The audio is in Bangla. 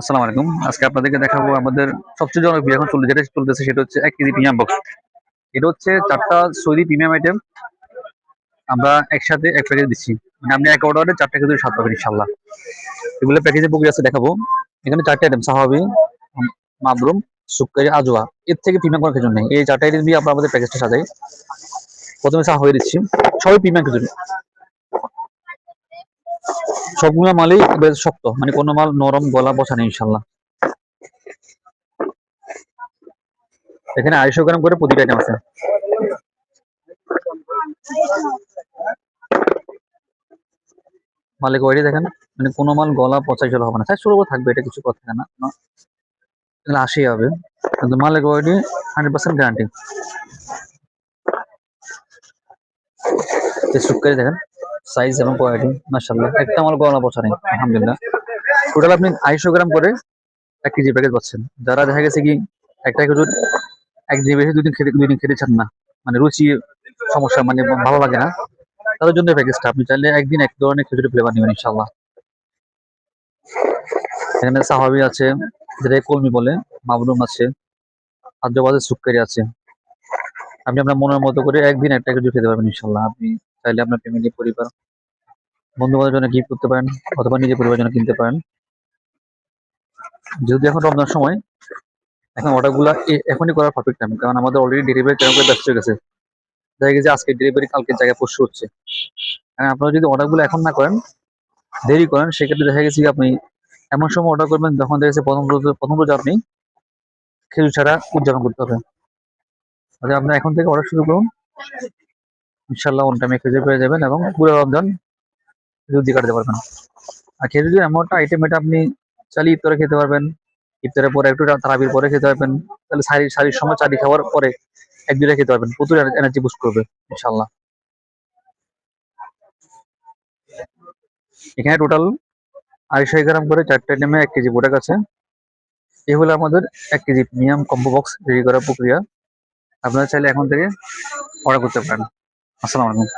আসসালামু আলাইকুম। আজকে আপনাদেরকে দেখাবো আমাদের সবচেয়ে জনপ্রিয়, এখন চলছে যেটা চলতেছে সেটা হচ্ছে এক কেজি প্রিমিয়াম বক্স। এটা হচ্ছে চারটা সৌদি প্রিমিয়াম আইটেম আমরা একসাথে এক প্যাকেজ দিচ্ছি। মানে আপনি এক অর্ডারে চারটা কেজি সাত পাবেন ইনশাল্লাহ এগুলো প্যাকেজে প্রক্রিয়া আছে দেখাবো। এখানে চারটে আইটেম সাহাবি, মাবরুম সুক্কারি আজোয়া এর থেকে প্রিমিয়াম কোনো কিছু নেই। এই চারটা আইটেম দিয়ে আমরা আমাদের প্যাকেজটা সাজাই। প্রথমে সাহাবি দিচ্ছি। সবই প্রিমিয়াম কিছু সবগুলো মালই বেশ শক্ত মানে কোনো মাল নরম গলা বসা নেই, ইনশাল্লাহ। এখানে আড়াইশো গ্রাম করে প্রতিটা আইটেম আছে। মালিক ওয়াইডি দেখেন মানে কোনো মাল গলা পচাই চলে হবে না। সাইজ ছোট থাকবে, এটা কিছু কথা না আশি হবে। কিন্তু মালিক ওয়াইডি হান্ড্রেড পার্সেন্ট গ্যারান্টি দেখেন। সাইজ এবং কোয়ালিটি মাসাল্লাহ একটা আমার গলা পচা নেই, আলহামদুলিল্লাহ। টোটাল আপনি আড়াইশো গ্রাম করে এক কেজি প্যাকেজ পাচ্ছেন। যারা দেখা গেছে কি একটা খেজুর একদিন বেশি দুদিন খেতে দুদিন খেতে চান না। মানে রুচি, সমস্যা মানে ভালো লাগে না। তাদের জন্য প্যাকেজটা আপনি চাইলে একদিন এক ধরনের খেজুরের ফ্লেভার নেবেন ইনশাল্লাহ এখানে সাহাবি আছে যেটা কলমি বলে মাবরুম আছে আদ্যবাদের সুক্কারি আছে। আপনি আপনার মনের মতো করে একদিন একটা খেজুর খেতে পারবেন ইনশাল্লাহ আপনি চাইলে আপনার ফ্যামিলি পরিবার বন্ধু জন্য গিফট করতে পারেন অথবা নিজের পরিবারের জন্য কিনতে পারেন। যদি এখন রমজান সময়, এখন অর্ডারগুলো এখনই করার পারফেক্ট টাইম কারণ আমাদের অলরেডি ডেলিভারি টাইম ব্যস্ত হয়ে গেছে। দেখা গেছে আজকে ডেলিভারি কালকের জায়গায় পরশু হচ্ছে। কারণ আপনারা যদি অর্ডারগুলো এখন না করেন, দেরি করেন, সেক্ষেত্রে দেখা গেছে আপনি এমন সময় অর্ডার করবেন যখন দেখা গেছে প্রথম প্রথম রোজ আপনি খেজুর ছাড়া উদযাপন করতে হবে। তাহলে আপনি এখন থেকে অর্ডার শুরু করুন। ইনশাল্লাহ অন টাইমে খেজুর পেয়ে যাবেন এবং পুরো রমজান দিয়ে কাটাতে পারবেন। আর খেজুর এমন একটা আইটেম এটা আপনি চালিয়ে ইফতারে খেতে পারবেন, ইফতারের পরে একটু তারাবির পরে খেতে পারবেন, তাহলে শাড়ি শাড়ির সময় চারি খাওয়ার পরে এক দুটা খেতে পারবেন, প্রচুর এনার্জি বুস্ট করবে ইনশাল্লাহ এখানে টোটাল আড়াইশো গ্রাম করে চারটে আইটেমে এক কেজি প্রোডাক্ট আছে। এই হলো আমাদের এক K G premium combo box ready করার প্রক্রিয়া। আপনারা চাইলে এখন থেকে অর্ডার করতে পারেন। আসসালামু আলাইকুম।